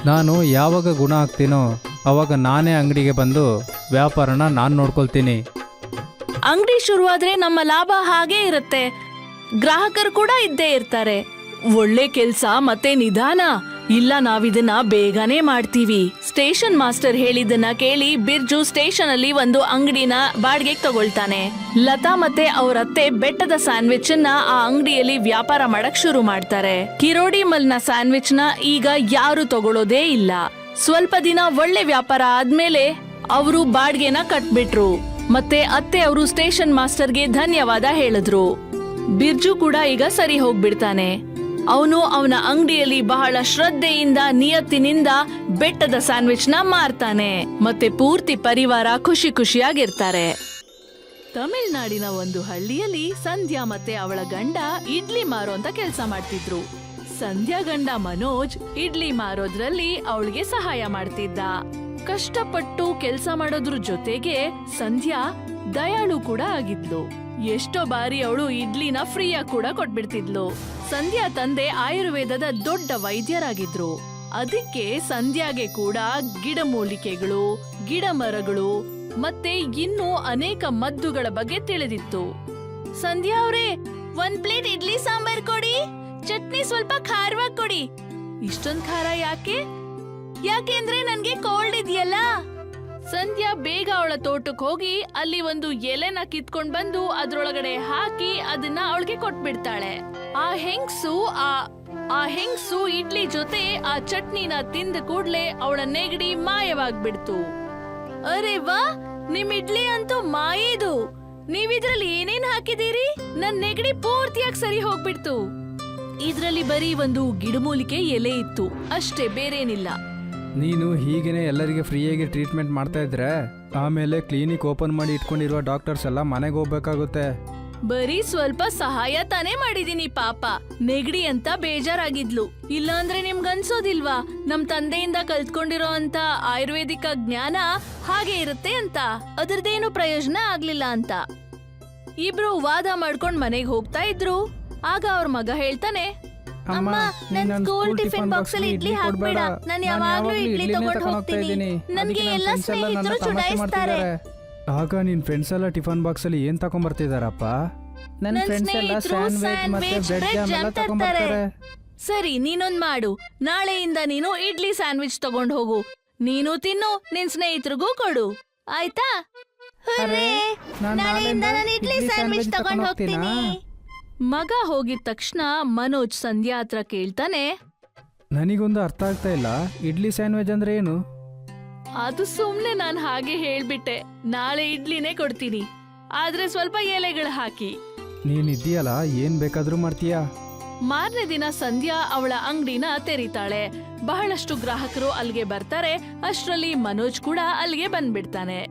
ನಾನು ಯಾವಾಗ ಗುಣ ಆಗ್ತೀನೋ ಅವಾಗ ನಾನೇ ಅಂಗಡಿಗೆ ಬಂದು ವ್ಯಾಪಾರನ ನಾನು ನೋಡ್ಕೊಳ್ತೀನಿ. ಅಂಗಡಿ ಶುರುವಾದ್ರೆ ನಮ್ಮ ಲಾಭ ಹಾಗೇ ಇರುತ್ತೆ. ಗ್ರಾಹಕರು ಕೂಡ ಇದ್ದೇ ಇರ್ತಾರೆ. ಒಳ್ಳೆ ಕೆಲ್ಸ ಮತ್ತೆ ನಿಧಾನ. ಇಲ್ಲ ನಾವಿದನ್ನ ಬೇಗನೆ ಮಾಡ್ತೀವಿ. ಸ್ಟೇಷನ್ ಮಾಸ್ಟರ್ ಹೇಳಿದ್ದನ್ನ ಕೇಳಿ ಬಿರ್ಜು ಸ್ಟೇಷನ್ ಅಲ್ಲಿ ಒಂದು ಅಂಗಡಿನ ಬಾಡಿಗೆಗೆ ತಗೊಳ್ತಾನೆ. ಲತಾ ಮತ್ತೆ ಅವರ ಅತ್ತೆ ಬೆಟ್ಟದ ಸ್ಯಾಂಡ್ವಿಚ್ನ ಆ ಅಂಗಡಿಯಲ್ಲಿ ವ್ಯಾಪಾರ ಮಾಡಕ್ ಶುರು ಮಾಡ್ತಾರೆ. ಕಿರೋಡಿ ಮಲ್ನ ಸ್ಯಾಂಡ್ವಿಚ್ನ ಈಗ ಯಾರು ತಗೊಳ್ಳೋದೇ ಇಲ್ಲ. ಸ್ವಲ್ಪ ದಿನ ಒಳ್ಳೆ ವ್ಯಾಪಾರ ಆದ್ಮೇಲೆ ಅವರು ಬಾಡಿಗೆನ ಕಟ್ಬಿಟ್ರು. ಮತ್ತೆ ಅತ್ತೆ ಅವರು ಸ್ಟೇಷನ್ ಮಾಸ್ಟರ್ಗೆ ಧನ್ಯವಾದ ಹೇಳಿದ್ರು. ಬಿರ್ಜು ಕೂಡ ಈಗ ಸರಿ ಹೋಗ್ಬಿಡ್ತಾನೆ. ಅವನು ಅವನ ಅಂಗಡಿಯಲ್ಲಿ ಬಹಳ ಶ್ರದ್ಧೆಯಿಂದ, ನಿಯತ್ತಿನಿಂದ ಬೆಟ್ಟದ ಸ್ಯಾಂಡ್ವಿಚ್ನ ಮಾರ್ತಾನೆ. ಮತ್ತೆ ಪೂರ್ತಿ ಪರಿವಾರ ಖುಷಿ ಖುಷಿಯಾಗಿರ್ತಾರೆ. ತಮಿಳ್ನಾಡಿನ ಒಂದು ಹಳ್ಳಿಯಲ್ಲಿ ಸಂಧ್ಯಾ ಮತ್ತೆ ಅವಳ ಗಂಡ ಇಡ್ಲಿ ಮಾರೋ ಅಂತ ಕೆಲಸ ಮಾಡ್ತಿದ್ರು. ಸಂಧ್ಯಾ ಗಂಡ ಮನೋಜ್ ಇಡ್ಲಿ ಮಾರೋದ್ರಲ್ಲಿ ಅವಳಿಗೆ ಸಹಾಯ ಮಾಡ್ತಿದ್ದ. ಕಷ್ಟಪಟ್ಟು ಕೆಲಸ ಮಾಡೋದ್ರ ಜೊತೆಗೆ ಸಂಧ್ಯಾ ದಯಾಳು ಕೂಡ ಆಗಿದ್ಲು. ಎಷ್ಟೋ ಬಾರಿ ಅವಳು ಇಡ್ಲಿನ ಫ್ರೀಯಾಗಿ ಕೂಡ ಕೊಟ್ಬಿಡ್ತಿದ್ಲು. ಸಂಧ್ಯಾ ತಂದೆ ಆಯುರ್ವೇದದ ದೊಡ್ಡ ವೈದ್ಯರಾಗಿದ್ರು. ಅದಕ್ಕೆ ಸಂಧ್ಯಾಗೆ ಕೂಡ ಗಿಡಮೂಲಿಕೆಗಳು ಗಿಡ ಮರಗಳು ಮತ್ತೆ ಇನ್ನೂ ಅನೇಕ ಮದ್ದುಗಳ ಬಗ್ಗೆ ತಿಳಿದಿತ್ತು. ಸಂಧ್ಯಾ ಅವರೇ, ಒಂದ್ ಪ್ಲೇಟ್ ಇಡ್ಲಿ ಸಾಂಬಾರ್ ಕೊಡಿ, ಚಟ್ನಿ ಸ್ವಲ್ಪ ಖಾರವಾಗಿ ಕೊಡಿ. ಇಷ್ಟೊಂದ್ ಖಾರ ಯಾಕೆ? ಯಾಕೆಂದ್ರೆ ನನ್ಗೆ ಕೋಲ್ಡ್ ಇದೆಯಲ್ಲ? ಸಂಧ್ಯಾ ಬೇಗ ಅವಳ ತೋಟಕ್ಕೆ ಹೋಗಿ ಅಲ್ಲಿ ಒಂದು ಎಲೆನ ಕಿತ್ಕೊಂಡ್ ಬಂದು ಅದ್ರೊಳಗಡೆ ಹಾಕಿ ಅದನ್ನ ಅವಳಿಗೆ ಕೊಟ್ಬಿಡ್ತಾಳೆ. ಆ ಹೆಂಗ್ಸು, ಆ ಆ ಹೆಂಗ್ಸು ಇಡ್ಲಿ ಜೊತೆ ಆ ಚಟ್ನಿನ ತಿಂದ ಕೂಡ್ಲೆ ಅವಳ ನೆಗಡಿ ಮಾಯವಾಗ್ಬಿಡ್ತು. ಅರೆ ವಾ, ನಿಮ್ ಇಡ್ಲಿ ಅಂತೂ ಮಾಯೇದು ನೀವಿದ್ರಲ್ಲಿ ಏನೇನ್ ಹಾಕಿದೀರಿ ನನ್ ನೆಗಡಿ ಪೂರ್ತಿಯಾಗಿ ಸರಿ ಹೋಗ್ಬಿಡ್ತು. ಇದ್ರಲ್ಲಿ ಬರೀ ಒಂದು ಗಿಡಮೂಲಿಕೆ ಎಲೆ ಇತ್ತು. ಅಷ್ಟೇ, ಬೇರೇನಿಲ್ಲ. ನೀನು ಹೀಗೇನೆ ಎಲ್ಲರಿಗೆ ಫ್ರೀಯಾಗಿ ಟ್ರೀಟ್ಮೆಂಟ್ ಮಾಡ್ತಾ ಇದ್ರೆ, ಆಮೇಲೆ ಕ್ಲಿನಿಕ್ ಓಪನ್ ಮಾಡಿ ಇಟ್ಕೊಂಡಿರುವ ಡಾಕ್ಟರ್ಸ್ ಎಲ್ಲ ಮನೆಗೆ ಹೋಗ್ಬೇಕಾಗುತ್ತೆ. ಬರೀ ಸ್ವಲ್ಪ ಸಹಾಯ ತಾನೇ ಮಾಡಿದೀನಿ ಪಾಪ. ನೆಗಡಿ ಅಂತ ಬೇಜಾರಾಗಿದ್ಲು. ಇಲ್ಲಾಂದ್ರೆ ನಿಮ್ಗನ್ಸೋದಿಲ್ವಾ? ನಮ್ ತಂದೆಯಿಂದ ಕಲ್ತ್ಕೊಂಡಿರೋ ಅಂತ ಆಯುರ್ವೇದಿಕ ಜ್ಞಾನ ಹಾಗೆ ಇರುತ್ತೆ ಅಂತ. ಅದ್ರದ್ದೇನು ಪ್ರಯೋಜನ ಆಗ್ಲಿಲ್ಲ ಅಂತ. ಇಬ್ರು ವಾದ ಮಾಡ್ಕೊಂಡ್ ಮನೆಗ್ ಹೋಗ್ತಾ ಇದ್ರು. ಆಗ ಅವ್ರ ಮಗ ಹೇಳ್ತಾನೆ ಅಮ್ಮ ನನ್ ಸ್ಕೂಲ್ ಟಿಫಿನ್ ಬಾಕ್ಸ್ ಅಲ್ಲಿ ಇಡ್ಲಿ ಹಾಕ್ಬೇಡ. ನಾನು ಯಾವಾಗ್ಲೂ ಇಡ್ಲಿ ತಗೊಂಡ್ ಹೋಗ್ತೀನಿ. ನನ್ಗೆ ಎಲ್ಲ ಸ್ನೇಹಿತರು ಚುಡಾಯಿಸ್ತಾರೆ. ಆಗ ನಿನ್ ಫ್ರೆಂಡ್ಸ್ ಎಲ್ಲ ಟಿಫನ್ ಬಾಕ್ಸ್ ಅಲ್ಲಿ ಏನ್ ತಕೊಂಡ್ ಬರ್ತಿದಾರಪ್ಪ? ನನ್ನ ಫ್ರೆಂಡ್ಸ್ ಎಲ್ಲ ಸ್ಯಾಂಡ್ವಿಚ್ ಮತ್ತೆ ಬ್ರೆಡ್ ಜಾಮ್ ಎಲ್ಲ ತಕೊಂಡ್ ತರ್ತಾರೆ. ಬರ್ತಾರೆ. ಸರಿ ನೀನೊಂದ್ ಮಾಡು. ನಾಳೆಯಿಂದ ನೀನು ಇಡ್ಲಿ ಸ್ಯಾಂಡ್ವಿಚ್ ತಗೊಂಡ್ ಹೋಗು. ನೀನು ತಿನ್ನು ನಿನ್ ಸ್ನೇಹಿತರಿಗೂ ಕೊಡು. ಆಯ್ತಾ? ಅರೆ, ನಾನ್ ನಾಳೆಯಿಂದ ನಾನು ಇಡ್ಲಿ ಸ್ಯಾಂಡ್ವಿಚ್ ತಗೊಂಡ್ ಹೋಗ್ತೀನಾ? ಮಗ ಹೋಗಿದ ತಕ್ಷಣ ಮನೋಜ್ ಸಂಧ್ಯಾ ಹತ್ರ ಕೇಳ್ತಾನೆ. ನನಗೊಂದು ಅರ್ಥ ಆಗ್ತಾ ಇಲ್ಲ. ಇಡ್ಲಿ ಸ್ಯಾಂಡ್ವಿಚ್ ಅಂದ್ರೆ ಏನು? ಅದು ಸುಮ್ನೆ ನಾನ್ ಹಾಗೆ ಹೇಳ್ಬಿಟ್ಟೆ. ನಾಳೆ ಇಡ್ಲಿನೇ ಕೊಡ್ತೀನಿ. ಆದ್ರೆ ಸ್ವಲ್ಪ ಎಲೆಗಳು ಹಾಕಿ. ನೀನ್ ಇದೆಯಲ್ಲ ಏನ್ ಬೇಕಾದ್ರೂ ಮಾಡ್ತೀಯಾ? ಮಾರನೇ ದಿನ ಸಂಧ್ಯಾ ಅವಳ ಅಂಗಡಿನ ತೆರೀತಾಳೆ. ಬಹಳಷ್ಟು ಗ್ರಾಹಕರು ಅಲ್ಲಿಗೆ ಬರ್ತಾರೆ. ಅಷ್ಟರಲ್ಲಿ ಮನೋಜ್ ಕೂಡ ಅಲ್ಲಿಗೆ ಬಂದ್ಬಿಡ್ತಾನೆ.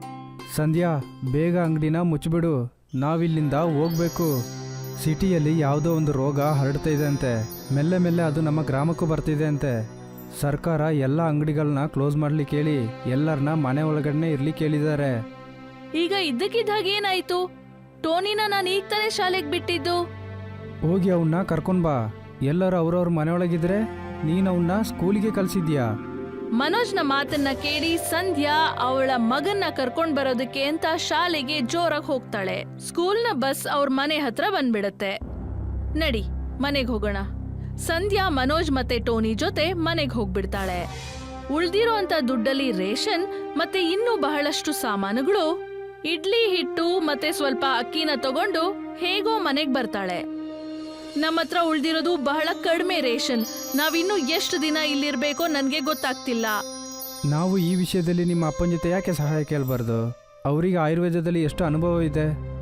ಸಂಧ್ಯಾ ಬೇಗ ಅಂಗಡಿನ ಮುಚ್ಚಿಬಿಡು. ನಾವಿಲ್ಲಿಂದ ಹೋಗ್ಬೇಕು. ಸಿಟಿಯಲ್ಲಿ ಯಾವುದೋ ಒಂದು ರೋಗ ಹರಡ್ತಾ ಇದೆ ಅಂತೆ. ಮೆಲ್ಲೆ ಮೆಲ್ಲೆ ಅದು ನಮ್ಮ ಗ್ರಾಮಕ್ಕೂ ಬರ್ತಿದೆ ಅಂತೆ. ಸರ್ಕಾರ ಎಲ್ಲ ಅಂಗಡಿಗಳನ್ನ ಕ್ಲೋಸ್ ಮಾಡ್ಲಿಕ್ಕೆ ಹೇಳಿ ಎಲ್ಲರನ್ನ ಮನೆ ಒಳಗಡೆ ಇರ್ಲಿ ಕೇಳಿದ್ದಾರೆ. ಈಗ ಇದ್ದಕ್ಕಿದ್ದಾಗ ಏನಾಯ್ತು? ಟೋನಿನ ನಾನು ಈಗ ತಾನೇ ಶಾಲೆಗೆ ಬಿಟ್ಟಿದ್ದು. ಹೋಗಿ ಅವನ್ನ ಕರ್ಕೊಂಡ್ ಬಾ. ಎಲ್ಲರೂ ಅವ್ರವ್ರ ಮನೆಯೊಳಗಿದ್ರೆ ನೀನು ಅವನ್ನ ಸ್ಕೂಲಿಗೆ ಕಳ್ಸಿದ್ಯಾ? ಮನೋಜ್ನ ಮಾತನ್ನ ಕೇಳಿ ಸಂಧ್ಯಾ ಅವಳ ಮಗನ್ನ ಕರ್ಕೊಂಡ್ ಬರೋದಕ್ಕೆ ಅಂತ ಶಾಲೆಗೆ ಜೋರಾಗಿ ಹೋಗ್ತಾಳೆ. ಸ್ಕೂಲ್ನ ಬಸ್ ಅವ್ರ ಮನೆ ಹತ್ರ ಬಂದ್ಬಿಡತ್ತೆ. ನಡಿ, ಮನೆಗೆ ಹೋಗೋಣ. ಸಂಧ್ಯಾ, ಮನೋಜ್ ಮತ್ತೆ ಟೋನಿ ಜೊತೆ ಮನೆಗೆ ಹೋಗ್ಬಿಡ್ತಾಳೆ. ಉಳ್ದಿರೋ ಅಂತ ದುಡ್ಡಲ್ಲಿ ರೇಷನ್ ಮತ್ತೆ ಇನ್ನೂ ಬಹಳಷ್ಟು ಸಾಮಾನುಗಳು, ಇಡ್ಲಿ, ಹಿಟ್ಟು ಮತ್ತೆ ಸ್ವಲ್ಪ ಅಕ್ಕಿನ ತಗೊಂಡು ಹೇಗೋ ಮನೆಗೆ ಬರ್ತಾಳೆ. ನಮ್ಮ ಹತ್ರ ಉಳ್ದಿರೋದು ಬಹಳ ಕಡಿಮೆ ರೇಷನ್. ನಾವಿನ್ನು ಎಷ್ಟು ದಿನ ಇಲ್ಲಿರ್ಬೇಕೋ ನನಗೆ ಗೊತ್ತಾಗ್ತಿಲ್ಲ. ನಾವು ಈ ವಿಷಯದಲ್ಲಿ ನಿಮ್ಮ ಅಪ್ಪನ ಜೊತೆ ಯಾಕೆ ಸಹಾಯ ಕೇಳಬಾರ್ದು? ಅವರಿಗೆ ಆಯುರ್ವೇದದಲ್ಲಿ ಎಷ್ಟು ಅನುಭವ ಇದೆ?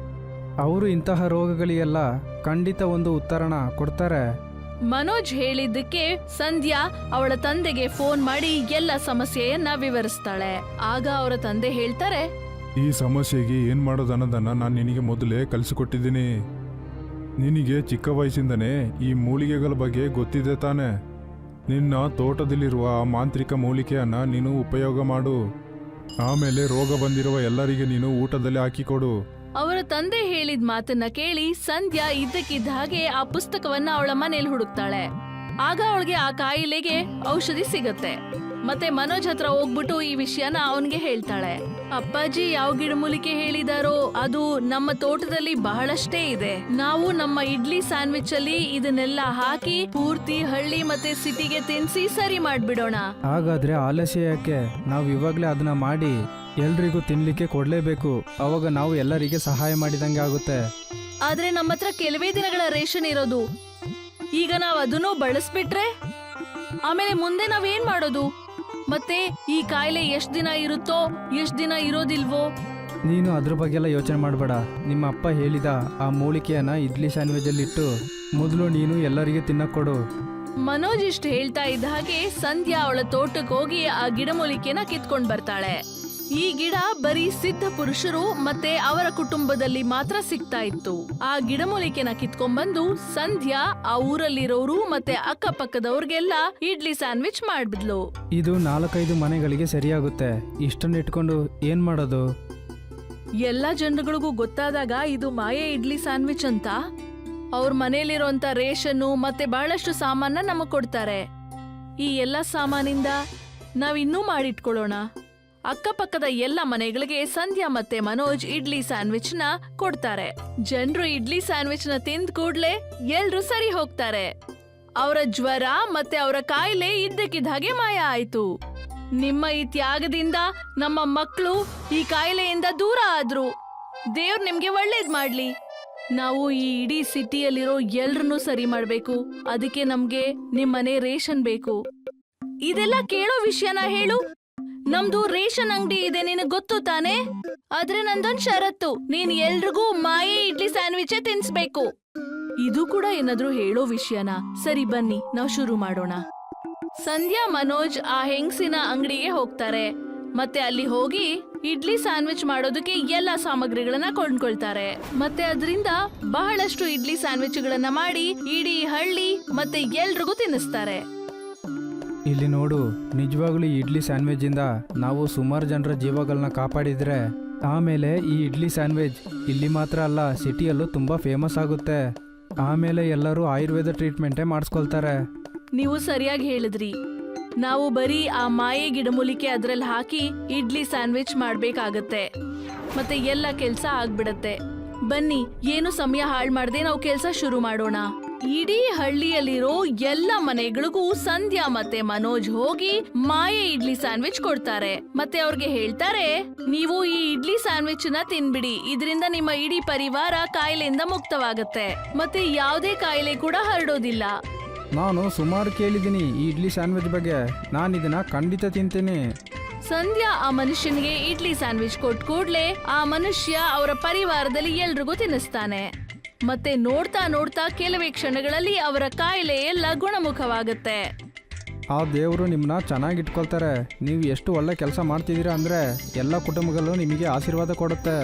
ಅವರು ಇಂತಹ ರೋಗಗಳಿಗೆಲ್ಲ ಖಂಡಿತ ಒಂದು ಉತ್ತರಣ ಕೊಡ್ತಾರೆ. ಮನೋಜ್ ಹೇಳಿದ್ದಕ್ಕೆ ಸಂಧ್ಯಾ ಅವಳ ತಂದೆಗೆ ಫೋನ್ ಮಾಡಿ ಎಲ್ಲ ಸಮಸ್ಯೆಯನ್ನ ವಿವರಿಸ್ತಾಳೆ. ಆಗ ಅವರ ತಂದೆ ಹೇಳ್ತಾರೆ ಈ ಸಮಸ್ಯೆಗೆ ಏನು ಮಾಡೋದು ಅನ್ನೋದನ್ನು ನಾನು ನಿನಗೆ ಮೊದಲೇ ಕಲಿಸಿಕೊಟ್ಟಿದ್ದೀನಿ. ನಿನಗೆ ಚಿಕ್ಕ ವಯಸ್ಸಿಂದನೇ ಈ ಮೂಲಿಕೆಗಳ ಬಗ್ಗೆ ಗೊತ್ತಿದೆ ತಾನೆ. ನಿನ್ನ ತೋಟದಲ್ಲಿರುವ ಆ ಮಾಂತ್ರಿಕ ಮೂಲಿಕೆಯನ್ನು ನೀನು ಉಪಯೋಗ ಮಾಡು. ಆಮೇಲೆ ರೋಗ ಬಂದಿರುವ ಎಲ್ಲರಿಗೆ ನೀನು ಊಟದಲ್ಲಿ ಹಾಕಿಕೊಡು. ಅವರ ತಂದೆ ಹೇಳಿದ ಮಾತನ್ನ ಕೇಳಿ ಸಂಧ್ಯಾ ಇದ್ದಕ್ಕಿದ್ದ ಹಾಗೆ ಆ ಪುಸ್ತಕವನ್ನ ಅವಳ ಮನೆಯಲ್ಲಿ ಹುಡುಕ್ತಾಳೆ. ಆಗ ಅವಳಿಗೆ ಆ ಕಾಯಿಲೆಗೆ ಔಷಧಿ ಸಿಗತ್ತೆ. ಮತ್ತೆ ಮನೋಜ್ ಹತ್ರ ಹೋಗ್ಬಿಟ್ಟು ಈ ವಿಷಯನ ಅವನ್ಗೆ ಹೇಳ್ತಾಳೆ. ಅಪ್ಪಾಜಿ ಯಾವ ಗಿಡಮೂಲಿಕೆ ಹೇಳಿದಾರೋ ಅದು ನಮ್ಮ ತೋಟದಲ್ಲಿ ಬಹಳಷ್ಟೇ ಇದೆ. ನಾವು ನಮ್ಮ ಇಡ್ಲಿ ಸ್ಯಾಂಡ್ವಿಚ್ ಅಲ್ಲಿ ಇದನ್ನೆಲ್ಲ ಹಾಕಿ ಪೂರ್ತಿ ಹಳ್ಳಿ ಮತ್ತೆ ಸಿಟಿಗೆ ತಿನ್ಸಿ ಸರಿ ಮಾಡ್ಬಿಡೋಣ. ಹಾಗಾದ್ರೆ ಆಲಸ್ಯ ಯಾಕೆ? ನಾವು ಇವಾಗ್ಲೇ ಅದನ್ನ ಮಾಡಿ ಎಲ್ರಿಗೂ ತಿನ್ಲಿಕ್ಕೆ ಕೊಡ್ಲೇಬೇಕು. ಅವಾಗ ನಾವು ಎಲ್ಲರಿಗೆ ಸಹಾಯ ಮಾಡಿದಂಗೆ ಆಗುತ್ತೆ. ಆದ್ರೆ ನಮ್ಮ ಹತ್ರ ಕೆಲವೇ ದಿನಗಳ ರೇಷನ್ ಇರೋದು. ಈಗ ನಾವ್ ಅದನ್ನು ಬಳಸ್ಬಿಟ್ರೆ? ಆಮೇಲೆ ಮುಂದೆ ನಾವೇನ್ ಮಾಡೋದು? ಮತ್ತೆ ಈ ಕಾಯಿಲೆ ಎಷ್ಟ್ ದಿನ ಇರುತ್ತೋ ಎಷ್ಟ್ ದಿನ ಇರೋದಿಲ್ವೋ? ನೀನು ಅದ್ರ ಬಗ್ಗೆ ಎಲ್ಲ ಯೋಚನೆ ಮಾಡಬೇಡ. ನಿಮ್ಮ ಅಪ್ಪ ಹೇಳಿದ ಆ ಮೂಲಿಕೆಯನ್ನ ಇಡ್ಲಿ ಇಟ್ಟು ಮೊದಲು ನೀನು ಎಲ್ಲರಿಗೆ ತಿನ್ನಕ್ ಕೊಡು. ಮನೋಜ್ ಇಷ್ಟ ಹೇಳ್ತಾ ಇದ್ದ ಹಾಗೆ ಸಂಧ್ಯಾ ಅವಳ ತೋಟಕ್ಕೆ ಹೋಗಿ ಆ ಗಿಡಮೂಲಿಕೆನ ಕಿತ್ಕೊಂಡ್ ಬರ್ತಾಳೆ. ಈ ಗಿಡ ಬರೀ ಸಿದ್ಧ ಪುರುಷರು ಮತ್ತೆ ಅವರ ಕುಟುಂಬದಲ್ಲಿ ಮಾತ್ರ ಸಿಗ್ತಾ ಇತ್ತು. ಆ ಗಿಡಮೂಲಿಕೆನ ಕಿತ್ಕೊಂಡ್ಬಂದು ಸಂಧ್ಯಾ ಆ ಊರಲ್ಲಿರೋರು ಮತ್ತೆ ಅಕ್ಕಪಕ್ಕದವ್ರಿಗೆಲ್ಲ ಇಡ್ಲಿ ಸ್ಯಾಂಡ್ವಿಚ್ ಮಾಡ್ಬಿದ್ಲು. ಇದು ನಾಲ್ಕೈದು ಮನೆಗಳಿಗೆ ಸರಿಯಾಗುತ್ತೆ. ಇಷ್ಟನ್ನು ಇಟ್ಕೊಂಡು ಏನು ಮಾಡೋದು? ಎಲ್ಲಾ ಜನಗಳಿಗೂ ಗೊತ್ತಾದಾಗ ಇದು ಮಾಯೆ ಇಡ್ಲಿ ಸ್ಯಾಂಡ್ವಿಚ್ ಅಂತ. ಅವ್ರ ಮನೆಯಲ್ಲಿರುವಂತ ರೇಷನ್ನು ಮತ್ತೆ ಬಹಳಷ್ಟು ಸಾಮಾನ ನಮಗ್ ಕೊಡ್ತಾರೆ. ಈ ಎಲ್ಲ ಸಾಮಾನಿಂದ ನಾವ್ ಇನ್ನೂ ಮಾಡಿಟ್ಕೊಳ್ಳೋಣ. ಅಕ್ಕಪಕ್ಕದ ಎಲ್ಲ ಮನೆಗಳಿಗೆ ಸಂಧ್ಯಾ ಮತ್ತೆ ಮನೋಜ್ ಇಡ್ಲಿ ಸ್ಯಾಂಡ್ವಿಚ್ನ ಕೊಡ್ತಾರೆ. ಜನರು ಇಡ್ಲಿ ಸ್ಯಾಂಡ್ವಿಚ್ನ ತಿಂದ ಕೂಡ್ಲೆ ಎಲ್ರು ಸರಿ ಹೋಗ್ತಾರೆ. ಅವರ ಜ್ವರ ಮತ್ತೆ ಅವರ ಕಾಯಿಲೆ ಇದ್ದಕ್ಕಿದ್ದ ಹಾಗೆ ಮಾಯ ಆಯ್ತು. ನಿಮ್ಮ ಈ ತ್ಯಾಗದಿಂದ ನಮ್ಮ ಮಕ್ಕಳು ಈ ಕಾಯಿಲೆಯಿಂದ ದೂರ ಆದ್ರು. ದೇವ್ರು ನಿಮ್ಗೆ ಒಳ್ಳೇದ್ ಮಾಡ್ಲಿ. ನಾವು ಈ ಇಡೀ ಸಿಟಿಯಲ್ಲಿರೋ ಎಲ್ರನ್ನೂ ಸರಿ ಮಾಡ್ಬೇಕು. ಅದಕ್ಕೆ ನಮ್ಗೆ ನಿಮ್ಮನೆ ರೇಷನ್ ಬೇಕು. ಇದೆಲ್ಲ ಕೇಳೋ ವಿಷಯನ ಹೇಳು. ನಮ್ದು ರೇಷನ್ ಅಂಗಡಿ ಇದೆ, ನಿನಗ್ ಗೊತ್ತು ತಾನೆ? ಆದ್ರೆ ನಂದೊಂದ್ ಷರತ್ತು. ನೀನ್ ಎಲ್ರಿಗೂ ಮಾಯೆ ಇಡ್ಲಿ ಸ್ಯಾಂಡ್ವಿಚ್ ತಿನ್ಸ್ಬೇಕು. ಇದು ಕೂಡ ಏನಾದ್ರೂ ಹೇಳೋ ವಿಷಯನ? ಸರಿ, ಬನ್ನಿ, ನಾವು ಶುರು ಮಾಡೋಣ. ಸಂಧ್ಯಾ, ಮನೋಜ್ ಆ ಹೆಂಗ್ಸಿನ ಅಂಗಡಿಗೆ ಹೋಗ್ತಾರೆ. ಮತ್ತೆ ಅಲ್ಲಿ ಹೋಗಿ ಇಡ್ಲಿ ಸ್ಯಾಂಡ್ವಿಚ್ ಮಾಡೋದಕ್ಕೆ ಎಲ್ಲ ಸಾಮಗ್ರಿಗಳನ್ನ ಕೊಂಡ್ಕೊಳ್ತಾರೆ. ಮತ್ತೆ ಅದರಿಂದ ಬಹಳಷ್ಟು ಇಡ್ಲಿ ಸ್ಯಾಂಡ್ವಿಚ್ಗಳನ್ನ ಮಾಡಿ, ಇಡೀ ಹಳ್ಳಿ ಮತ್ತೆ ಎಲ್ರಿಗೂ ತಿನ್ನಿಸ್ತಾರೆ. ಇಲ್ಲಿ ನೋಡು, ನಿಜವಾಗ್ಲೂ ಇಡ್ಲಿ ಇಡ್ಲಿ ಸ್ಯಾಂಡ್ವಿಚಿಂದ ನಾವು ಸುಮಾರು ಜನರ ಜೀವಗಳನ್ನ ಕಾಪಾಡಿದ್ರೆ, ಆಮೇಲೆ ಈ ಇಡ್ಲಿ ಸ್ಯಾಂಡ್ವಿಚ್ ಇಲ್ಲಿ ಮಾತ್ರ ಅಲ್ಲ, ಸಿಟಿಯಲ್ಲೂ ತುಂಬ ಫೇಮಸ್ ಆಗುತ್ತೆ. ಆಮೇಲೆ ಎಲ್ಲರೂ ಆಯುರ್ವೇದ ಟ್ರೀಟ್ಮೆಂಟೇ ಮಾಡಿಸ್ಕೊಳ್ತಾರೆ. ನೀವು ಸರಿಯಾಗಿ ಹೇಳಿದ್ರಿ. ನಾವು ಬರೀ ಆ ಮಾಯೆ ಗಿಡಮೂಲಿಕೆ ಅದ್ರಲ್ಲಿ ಹಾಕಿ ಇಡ್ಲಿ ಸ್ಯಾಂಡ್ವಿಚ್ ಮಾಡ್ಬೇಕಾಗತ್ತೆ. ಮತ್ತೆ ಎಲ್ಲ ಕೆಲಸ ಆಗ್ಬಿಡತ್ತೆ. ಬನ್ನಿ, ಏನು ಸಮಯ ಹಾಳು ಮಾಡದೆ ನಾವು ಕೆಲಸ ಶುರು ಮಾಡೋಣ. ಇಡೀ ಹಳ್ಳಿಯಲ್ಲಿರೋ ಎಲ್ಲ ಮನೆಗಳಿಗೂ ಸಂಧ್ಯಾ ಮತ್ತೆ ಮನೋಜ್ ಹೋಗಿ ಮಾಯೆ ಇಡ್ಲಿ ಸ್ಯಾಂಡ್ವಿಚ್ ಕೊಡ್ತಾರೆ. ಮತ್ತೆ ಅವ್ರಿಗೆ ಹೇಳ್ತಾರೆ ನೀವು ಈ ಇಡ್ಲಿ ಸ್ಯಾಂಡ್ವಿಚ್ನ ತಿನ್ಬಿಡಿ. ಇದರಿಂದ ನಿಮ್ಮ ಇಡೀ ಪರಿವಾರ ಕಾಯಿಲೆಯಿಂದ ಮುಕ್ತವಾಗುತ್ತೆ. ಮತ್ತೆ ಯಾವುದೇ ಕಾಯಿಲೆ ಕೂಡ ಹರಡೋದಿಲ್ಲ. ನಾನು ಸುಮಾರು ಕೇಳಿದ್ದೀನಿ ಈ ಇಡ್ಲಿ ಸ್ಯಾಂಡ್ವಿಚ್ ಬಗ್ಗೆ. ನಾನು ಇದನ್ನ ಖಂಡಿತ ತಿಂತೀನಿ. ಸಂಧ್ಯಾ ಆ ಮನುಷ್ಯನಿಗೆ ಇಡ್ಲಿ ಸ್ಯಾಂಡ್ವಿಚ್ ಕೊಟ್ಟ ಕೂಡ್ಲೆ ಆ ಮನುಷ್ಯ ಅವರ ಪರಿವಾರದಲ್ಲಿ ಎಲ್ರಿಗೂ ತಿನ್ನಿಸ್ತಾನೆ. ಮತ್ತೆ ನೋಡ್ತಾ ನೋಡ್ತಾ ಕೆಲವೇ ಕ್ಷಣಗಳಲ್ಲಿ ಅವರ ಕಾಯಿಲೆ ಎಲ್ಲ ಗುಣಮುಖವಾಗುತ್ತೆ. ಆ ದೇವರು ನಿಮ್ಮನ್ನ ಚೆನ್ನಾಗಿ ಇಟ್ಕೊಳ್ತಾರೆ. ನೀವು ಎಷ್ಟು ಒಳ್ಳೆ ಕೆಲಸ ಮಾಡ್ತಿದ್ದೀರಾ ಅಂದರೆ ಎಲ್ಲ ಕುಟುಂಬಗಳು ನಿಮಗೆ ಆಶೀರ್ವಾದ ಕೊಡುತ್ತೆ.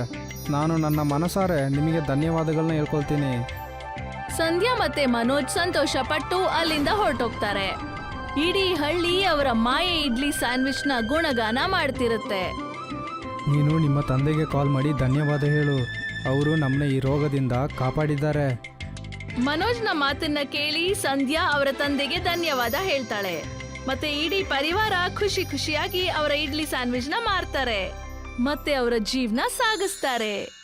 ನಾನು ನನ್ನ ಮನಸಾರೆ ನಿಮಗೆ ಧನ್ಯವಾದಗಳನ್ನ ಹೇಳ್ಕೊಳ್ತೀನಿ. ಸಂಧ್ಯಾ ಮತ್ತೆ ಮನೋಜ್ ಸಂತೋಷ ಪಟ್ಟು ಅಲ್ಲಿಂದ ಹೊರಟೋಗ್ತಾರೆ. ಇಡೀ ಹಳ್ಳಿ ಅವರ ಮಾಯೆ ಇಡ್ಲಿ ಸ್ಯಾಂಡ್ವಿಚ್ನ ಗುಣಗಾನ ಮಾಡ್ತಿರುತ್ತೆ. ನೀನು ನಿಮ್ಮ ತಂದೆಗೆ ಕಾಲ್ ಮಾಡಿ ಧನ್ಯವಾದ ಹೇಳು. ಅವರು ನಮ್ಮನ್ನ ಈ ರೋಗದಿಂದ ಕಾಪಾಡಿದ್ದಾರೆ. ಮನೋಜ್ನ ಮಾತನ್ನ ಕೇಳಿ ಸಂಧ್ಯಾ ಅವರ ತಂದೆಗೆ ಧನ್ಯವಾದ ಹೇಳ್ತಾಳೆ. ಮತ್ತೆ ಇಡೀ ಪರಿವಾರ ಖುಷಿ ಖುಷಿಯಾಗಿ ಅವರ ಇಡ್ಲಿ ಸ್ಯಾಂಡ್ವಿಚ್ನ ಮಾರ್ತಾರೆ. ಮತ್ತೆ ಅವರ ಜೀವನ ಸಾಗಿಸ್ತಾರೆ.